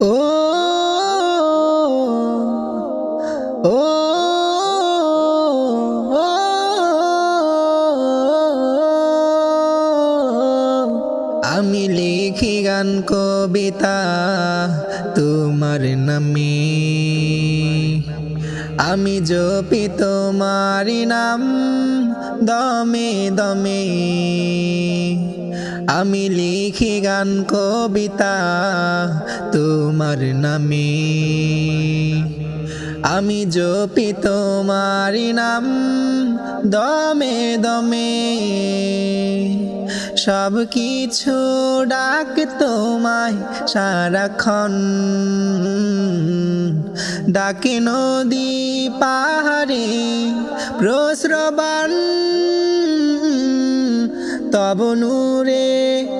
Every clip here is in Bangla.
ও ও আমি লিখি গান কবিতা তোমার নামে। আমি জপি তোমার নাম দমে দমে। আমি লিখি গান, কবিতা তোমার নামে। আমি জপি তোমার নাম দমে দমে। সব কিছু ডাক তোমায় সারাক্ষণ। ডাকে নদী পাহাড়ে প্রশ্রবান তব নূরে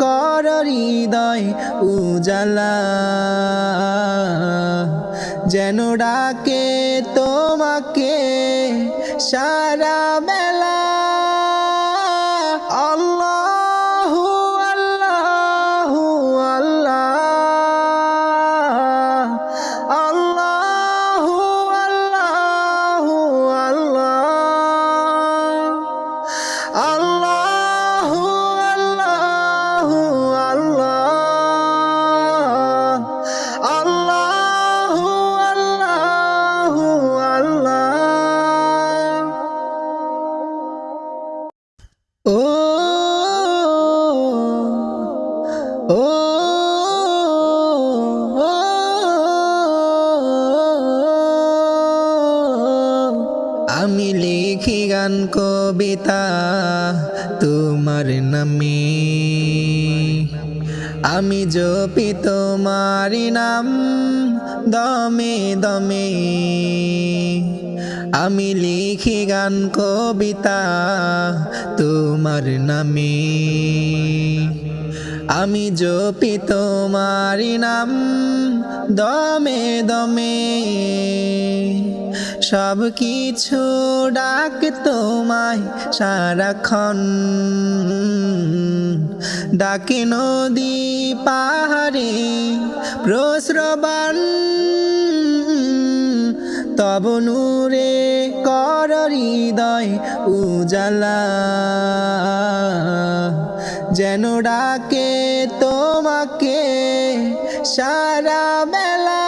কর হৃদয় উজালা। যেন ডাকে তোমাকে সারা বেলা ও আমি লিখি গান কবিতা তোমার নামে আমি জপি তোমার নাম দমে দমে আমি লিখি গান কবিতা তোমার নামে আমি জপি তোমার নাম দমে দমে। সব কিছু ডাক তোমায় সারাক্ষণ। ডাকে নদী পাহাড়ে প্রশ্রবান তব নূরে কর হৃদয় উজালা। যেন ডাকে তোমাকে সারা বেলা